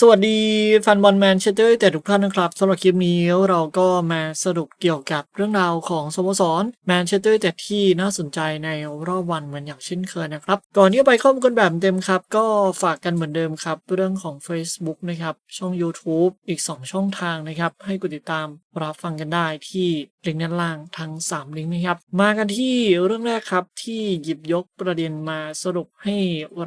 สวัสดีแฟนบอลแมนเชสเตอร์แต่ทุกท่านนะครับสำหรับคลิปนี้เราก็มาสรุปเกี่ยวกับเรื่องราวของสโมสรแมนเชสเตอร์แต่ที่น่าสนใจในรอบวันเหมือนอย่างเช่นเคยนะครับ ก่อนที่จะไปข้อมูลกันแบบเต็มครับ ก็ฝากกันเหมือนเดิมครับ เรื่องของ Facebook นะครับ ช่อง YouTube อีก 2 ช่องทางนะครับ ให้กดติดตามรับฟังกันได้ที่ลิงก์ด้านล่างทั้ง 3 ลิงก์นะครับ มากันที่เรื่องแรกครับที่หยิบยกประเด็นมาสรุปให้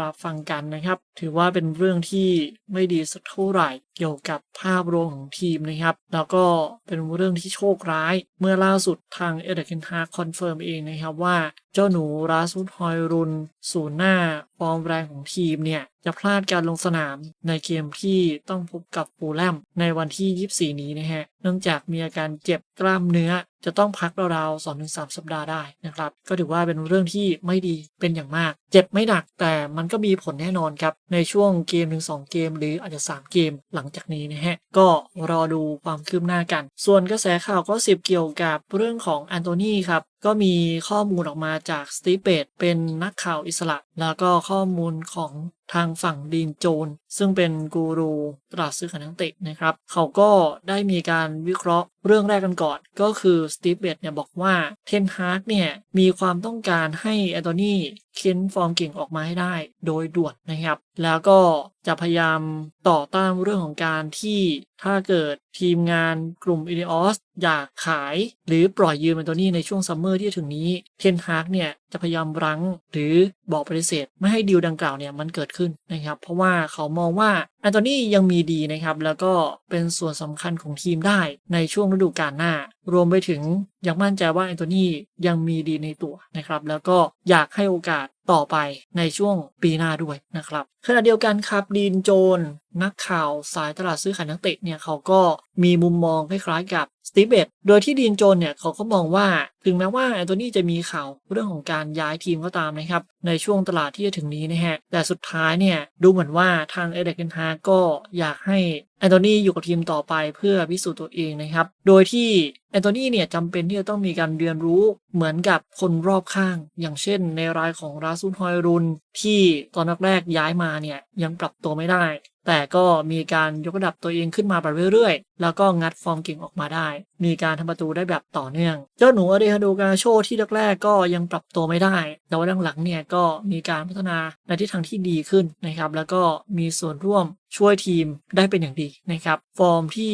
รับฟังกันนะครับ ถือว่าเป็นเรื่องที่ไม่ดีสักเท่าไหร่เกี่ยวกับภาพรวมของทีมนะครับ แล้วก็เป็นเรื่องที่โชคร้าย เมื่อล่าสุดทางเอเดกินฮาคอนเฟิร์มเองนะครับว่าเจ้าหนูราสุดฮอยรุนศูนย์หน้าฟอร์มแรงของทีมเนี่ย จะพลาดการลงสนามในเกมที่ต้องพบกับฟูแลมในวันที่ 24 นี้นะฮะ เนื่องจากมีอาการเจ็บกล้ามเนื้อ จะต้องพักราวๆ2-3 สัปดาห์ได้นะครับ ก็ถือว่าเป็นเรื่องที่ไม่ดีเป็นอย่างมาก เจ็บไม่หนักแต่มันก็มีผลแน่นอนครับในช่วงเกมถึง2เกม หรืออาจจะ 3 เกมหลังจากนี้นะฮะ ก็รอดูความคืบหน้ากัน ส่วนกระแสข่าวก็สิบเกี่ยวกับเรื่องของแอนโทนีครับ ก็มีข้อมูลออกมาจากสตีเปตเป็นนักข่าวอิสระ แล้วก็ข้อมูลของทางฝั่งดีนโจน ซึ่งเป็นกูรูตลาดซื้อขายนักเตะนะครับ เขาก็ได้มีการวิเคราะห์เรื่องแรกกันก่อน ก็คือสตีเปตเนี่ยบอกว่าเทนฮาร์กเนี่ยมีความต้องการให้แอนโทนีเค้นฟอร์มเก่งออกมาให้ได้โดยด่วนนะครับ แล้วก็จะพยายามต่อต้านเรื่องของการที่ถ้าเกิด ทีมงานกลุ่มอีเดออสอยากขาย หรือปล่อยยืมแอนโทนีในช่วงซัมเมอร์ที่จะถึงนี้ เทนฮาร์กเนี่ย จะพยายามรั้ง หรือบอกปฏิเสธ ไม่ให้ดีลดังกล่าวเนี่ยมันเกิดขึ้นนะครับ เพราะว่าเขามองว่าแอนโทนียังมีดีนะครับแล้วก็เป็นส่วนสำคัญของทีมได้ในช่วงฤดูกาลหน้า รวมไปถึงยังมั่นใจว่าแอนโทนียังมีดีในตัวนะครับ แล้วก็อยากให้โอกาสต่อไปในช่วงปีหน้าด้วยนะครับขณะเดียวกันครับดีนโจน นักข่าวสายตลาดซื้อขายนักเตะเนี่ยเขาก็มีมุมมองคล้ายๆกับ สตีเบตโดยที่ดีนโจนเนี่ยเขาก็มองว่าถึงแม้ว่าแอนโทนีจะมีข่าวเรื่องของการย้ายทีมก็ตามนะครับ ในช่วงตลาดที่จะถึงนี้นะฮะ แต่สุดท้ายเนี่ย ดูเหมือนว่าทางเอเดกเกนฮาก็อยากให้แอนโทนีอยู่กับทีมต่อไปเพื่อพิสูจน์ตัวเองนะครับ โดยที่แอนโทนีเนี่ยจำเป็นที่จะต้องมีการเรียนรู้เหมือนกับคนรอบข้าง อย่างเช่นในรายของราซุนฮอยรุน ที่ตอนแรกๆย้ายมาเนี่ยยังปรับตัวไม่ได้ แต่ก็มีการยกระดับตัวเองขึ้นมาแบบเรื่อยๆ แล้วก็งัดฟอร์มเก่งออกมาได้ มีการทำประตูได้แบบต่อเนื่อง เจ้าหนูอเดฮาโดกาโชที่แรกๆก็ยังปรับตัวไม่ได้ แต่ว่าหลังๆเนี่ยก็มีการพัฒนาในทิศทางที่ดีขึ้นนะครับ แล้วก็มีส่วนร่วม ช่วยทีมได้เป็นอย่างดีนะครับ ฟอร์มที่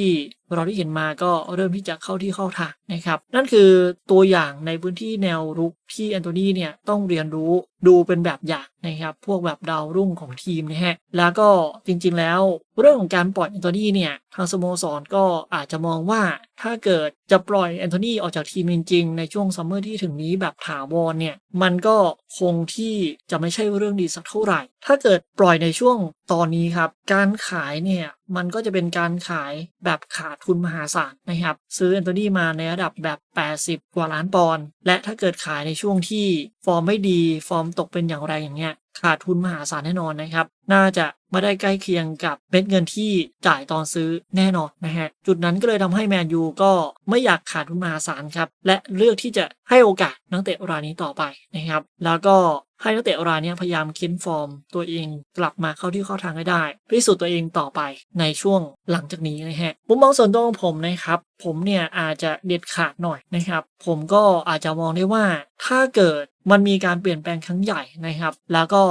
เราได้เห็นมาก็เริ่มที่จะเข้าที่เข้าทางนะครับ นั่นคือตัวอย่างในพื้นที่แนวรุกที่แอนโทนีเนี่ยต้องเรียนรู้ ดูเป็นแบบอย่างนะครับ พวกแบบดาวรุ่งของทีมนะฮะ แล้วก็จริงๆแล้วเรื่องของการปล่อยแอนโทนีเนี่ยทางสโมสรก็อาจจะมองว่าถ้าเกิดจะปล่อยแอนโทนีออกจากทีมจริงๆ ในช่วงซัมเมอร์ที่ถึงนี้แบบถาวรเนี่ย มันก็คงที่จะไม่ใช่เรื่องดีสักเท่าไหร่ ถ้าเกิดปล่อยในช่วงตอนนี้ครับ การขายเนี่ย มันก็จะเป็นการขายแบบขาดทุนมหาศาลนะครับ ซื้อแอนโทนีมาในระดับแบบ 80 กว่าล้านปอนด์และถ้าเกิดขายในช่วงที่ฟอร์มไม่ดี ฟอร์มตกเป็นอย่างไรอย่างเงี้ยขาดทุนมหาศาลแน่นอนนะครับ น่าจะไม่ได้ใกล้เคียงกับเม็ดเงินที่จ่ายตอนซื้อแน่นอนนะฮะ จุดนั้นก็เลยทำให้แมนยูก็ไม่อยากขาดทุนมหาศาลครับ และเลือกที่จะให้โอกาสนักเตะรายนี้ต่อไปนะครับ แล้วก็ให้นักเตะรายนี้พยายามเค้นฟอร์ม ตัวเองกลับมาเข้าที่เข้าทางให้ได้พิสูจน์ตัวเองต่อไปในช่วงหลังจากนี้นะฮะมุมมองส่วนตัวของผมนะครับ ผมเนี่ยอาจจะเด็ดขาดหน่อยนะครับ ผมก็อาจจะมองได้ว่าถ้าเกิด มันมีการเปลี่ยนแปลงครั้งใหญ่นะครับ แล้วก็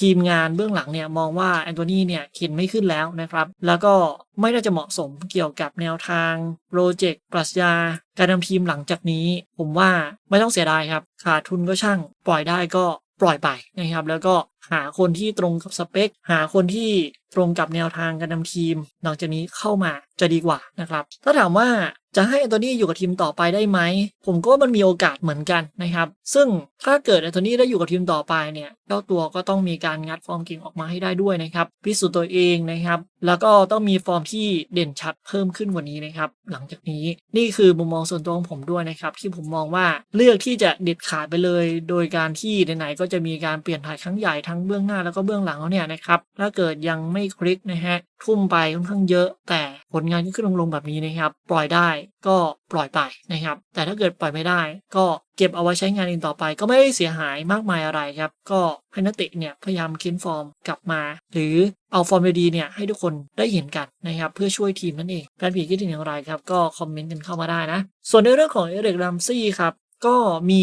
ทีมงานเบื้องหลังเนี่ยมองว่าแอนโทนีเนี่ยเข็นไม่ขึ้นแล้วนะครับ แล้วก็ไม่น่าจะเหมาะสมเกี่ยวกับแนวทางโปรเจกต์ปรัชญา การนำทีมหลังจากนี้ ผมว่าไม่ต้องเสียดายครับ ขาดทุนก็ช่าง ปล่อยได้ก็ปล่อยไปนะครับ แล้วก็ หาคนที่ตรงกับสเปค หาคนที่ตรงกับแนวทางการนำทีม หลังจากนี้เข้ามาจะดีกว่านะครับ ถ้าถามว่าจะให้แอนโทนี่อยู่กับทีมต่อไปได้ไหม ผมก็มันมีโอกาสเหมือนกันนะครับ ซึ่งถ้าเกิดแอนโทนี่ได้อยู่กับทีมต่อไปเนี่ยเจ้าตัวก็ต้องมีการงัดฟอร์มเก่งออกมาให้ได้ด้วยนะครับ พิสูจน์ตัวเองนะครับ แล้วก็ต้องมีฟอร์มที่เด่นชัดเพิ่มขึ้นกว่านี้นะครับ หลังจากนี้นี่คือมุมมองส่วนตัวของผมด้วยนะครับ ที่ผมมองว่าเลือกที่จะเด็ดขาดไปเลย โดยการที่ไหนๆก็จะมีการเปลี่ยนถ่ายครั้งใหญ่ททั้งเบื้องหน้าแล้วก็เบื้องหลังแล้วเนี่ยนะครับถ้าเกิดยังไม่คลิกนะฮะทุ่มไปค่อนข้างเยอะ แต่ผลงานขึ้นขึ้นลงลงแบบนี้นะครับ ปล่อยได้ก็ปล่อยไปนะครับ แต่ถ้าเกิดปล่อยไม่ได้ ก็เก็บเอาไว้ใช้งานเองต่อไป ก็ไม่ได้เสียหายมากมายอะไรครับ ก็ให้นักเตะเนี่ยพยายามค้นฟอร์มกลับมา หรือเอาฟอร์มดีๆเนี่ยให้ทุกคนได้เห็นกันนะครับ เพื่อช่วยทีมนั่นเองแฟนผีคิดเห็นอย่างไรครับ ก็คอมเมนต์กันเข้ามาได้นะ ส่วนในเรื่องของเอเริกรัมซี่ครับก็มี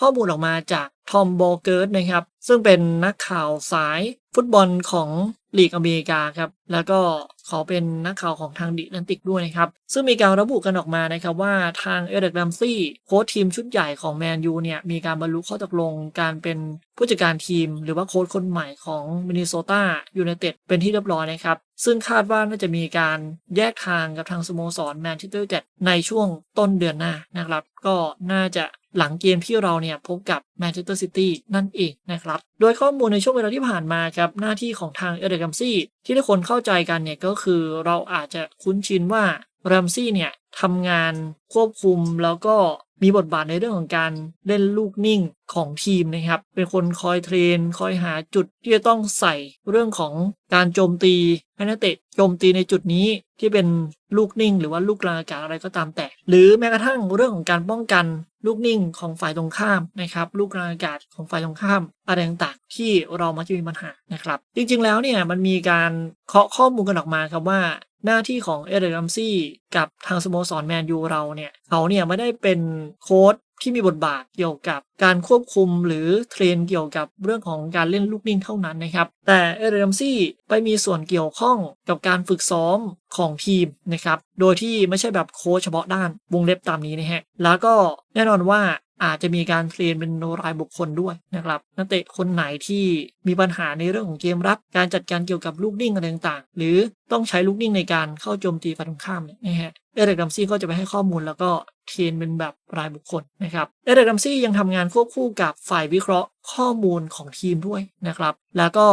ข้อมูลออกมาจาก ทอมโบเกิร์ดนะครับ ซึ่งเป็นนักข่าวสายฟุตบอลของลีกอเมริกาครับ แล้วก็เขาเป็นนักข่าวของทางดิแลนติกด้วยนะครับ ซึ่งมีการระบุกันออกมานะครับว่าทางเอเริกรัมซี่โค้ชทีมชุดใหญ่ของแมนยูเนี่ยมีการบรรลุข้อตกลงการเป็นผู้จัดการทีม หรือว่าโค้ชคนใหม่ของมินนิโซตายูไนเต็ดเป็นที่เรียบร้อยนะครับ ซึ่งคาดว่าน่าจะมีการแยกทางกับทางสโมสรแมนเชสเตอร์ยูไนเต็ดในช่วงต้นเดือนหน้านะครับ ก็น่าจะหลังเกมที่เราเนี่ยพบกับแมนเชสเตอร์ซิตี้นั่นเองนะครับ โดยข้อมูลในช่วงเวลาที่ผ่านมาครับ หน้าที่ของทางเอเดกัมซี่ ที่ทุกคนเข้าใจกันเนี่ยก็คือเราอาจจะคุ้นชินว่าแรมซี่เนี่ยทำงานควบคุมแล้วก็ มีบทบาทในเรื่องของการเล่นลูกนิ่งของทีมนะครับ เป็นคนคอยเทรน คอยหาจุดที่จะต้องใส่เรื่องของการโจมตีให้นักเตะโจมตีในจุดนี้ที่เป็นลูกนิ่ง หรือว่าลูกกลางอากาศอะไรก็ตามแต่ หรือแม้กระทั่งเรื่องของการป้องกันลูกนิ่งของฝ่ายตรงข้ามนะครับลูกกลางอากาศของฝ่ายตรงข้ามอะไรต่างๆ ที่เรามักจะมีปัญหานะครับ จริงๆแล้วเนี่ยมันมีการเคาะข้อมูลกันออกมาครับว่า หน้าที่ของเอเดรัมซี่กับทางสโมสรแมนยูเราเนี่ยเขาเนี่ยไม่ได้เป็นโค้ชที่มีบทบาทเกี่ยวกับการควบคุมหรือเทรนเกี่ยวกับเรื่องของการเล่นลูกนิ่งเท่านั้นนะครับ แต่เอเดรัมซี่ไปมีส่วนเกี่ยวข้องกับการฝึกซ้อมของทีมนะครับ โดยที่ไม่ใช่แบบโค้ชเฉพาะด้านวงเล็บตามนี้นะฮะ แล้วก็แน่นอนว่า อาจจะมีการเทรนเป็นรายบุคคลด้วยนะครับนักเตะคนไหนที่มีปัญหาในเรื่องของเกมรับ การจัดการเกี่ยวกับลูกนิ่งอะไรต่างๆ หรือต้องใช้ลูกนิ่งในการเข้าโจมตีฝ่ายตรงข้ามเนี่ยนะฮะเอเดรัมซี่ก็จะไปให้ข้อมูลแล้วก็เทรนเป็นแบบรายบุคคลนะครับเอเดรัมซี่ยังทำงานควบคู่กับฝ่ายวิเคราะห์ข้อมูลของทีมด้วยนะครับ แล้วก็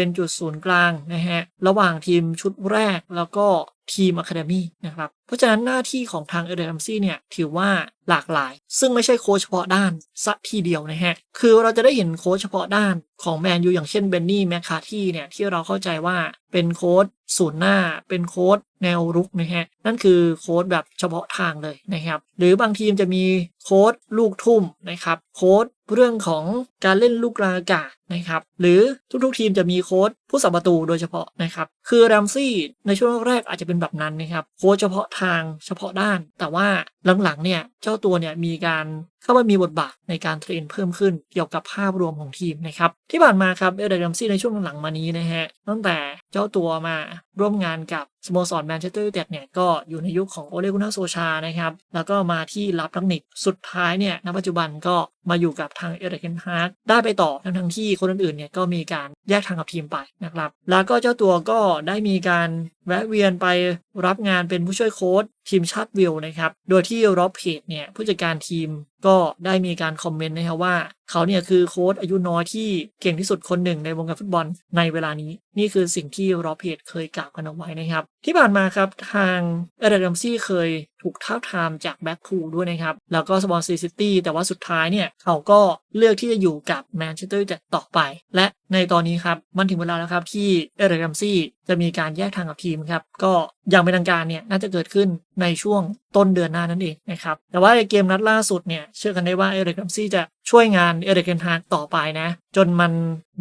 เป็นจุดศูนย์กลางนะฮะระหว่างทีมชุดแรกแล้วก็ทีมอะคาเดมี่นะครับเพราะฉะนั้นหน้าที่ของทางเอเดรัมซี่เนี่ยถือว่าหลากหลาย ซึ่งไม่ใช่โค้ชเฉพาะด้านสักทีเดียวนะฮะ คือเราจะได้เห็นโค้ชเฉพาะด้านของแมนยูอย่างเช่นเบนนี่แมคคาที่เนี่ยที่เราเข้าใจว่าเป็นโค้ช ศูนย์หน้าเป็นโค้ดแนวรุกนะฮะนั่นคือโค้ดแบบเฉพาะทางเลยนะครับหรือบางทีมจะมีโค้ดลูกทุ่มนะครับโค้ดเรื่องของการเล่นลูกลางอากาศนะครับหรือทุกๆทีมจะมีโค้ดผู้สับประตูโดยเฉพาะนะครับคือแรมซี่ในช่วงแรกอาจจะเป็นแบบนั้นนะครับโค้ดเฉพาะทางเฉพาะด้าน แต่ว่า หลังๆเนี่ยเจ้าตัวเนี่ยมีการเข้ามามีบทบาทในการเทรนเพิ่มขึ้นเกี่ยวกับภาพรวมของทีมนะครับที่ผ่านมาครับเอเดรัมซี่ในช่วงหลังมานี้นะฮะตั้งแต่เจ้าตัวมาร่วมงานกับ สโมสรแมนเชสเตอร์ยูไนเต็ดเนี่ยก็อยู่ในยุคของโอเลกุนาโซชานะครับ แล้วก็มาที่รับเทคนิคสุดท้ายเนี่ยณปัจจุบันก็มาอยู่กับทางเอเดเกนฮาร์ดได้ไปต่อทั้งทั้งที่คนอื่นๆเนี่ยก็มีการแยกทางกับทีมไปนะครับ แล้วก็เจ้าตัวก็ได้มีการแวะเวียนไปรับงานเป็นผู้ช่วยโค้ชทีมชาติวิลนะครับ โดยที่ร็อบเพจเนี่ยผู้จัดการทีมก็ได้มีการคอมเมนต์นะครับว่า เขาเนี่ยคือโค้ชอายุน้อยที่เก่งที่สุดคนหนึ่งในวงการฟุตบอลในเวลานี้ นี่คือสิ่งที่รอเพจเคยกล่าวกันเอาไว้นะครับ ที่ผ่านมาครับทางเอเดรมซี่เคยถูกท้าทามจากแบ็คพูลด้วยนะครับ แล้วก็สปอนซีซิตี้แต่ว่าสุดท้ายเนี่ยเขาก็เลือกที่จะอยู่กับแมนเชสเตอร์ยูไนเต็ดต่อไป และในตอนนี้ครับ มันถึงเวลาแล้วครับที่เอเดรัมซี่จะมีการแยกทางกับทีมครับ ก็อย่างเป็นทางการเนี่ยน่าจะเกิดขึ้นในช่วงต้นเดือนหน้านั่นเองนะครับ แต่ว่าในเกมนัดล่าสุดเนี่ยเชื่อกันได้ว่าเอเดรัมซี่จะ ช่วยงานเอเดเกนฮาร์ต่อไปนะ จนมัน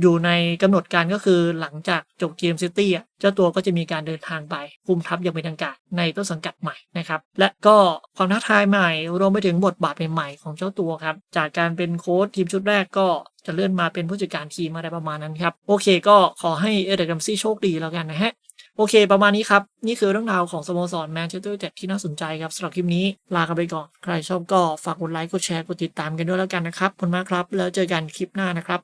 อยู่ในกำหนดการก็คือหลังจากจบเกมซิตี้เจ้าตัวก็จะมีการเดินทางไป คุมทัพอย่างเป็นทางการในต้นสังกัดใหม่นะครับ และก็ความท้าทายใหม่ รวมไปถึงบทบาทใหม่ๆของเจ้าตัวครับ จากการเป็นโค้ชทีมชุดแรกก็จะเลื่อนมาเป็นผู้จัดการทีมอะไรประมาณนั้นครับ โอเคก็ขอให้เอเดกัมซี่โชคดีแล้วกันนะฮะ โอเค ประมาณนี้ครับ นี่คือเรื่องราวของสโมสรแมนเชสเตอร์ยูไนเต็ดที่น่าสนใจครับสำหรับคลิปนี้ลากันไปก่อน ใครชอบก็ฝากกดไลค์กดแชร์กดติดตามกันด้วยแล้วกันนะครับขอบคุณมากครับ แล้วเจอกันคลิปหน้านะครับ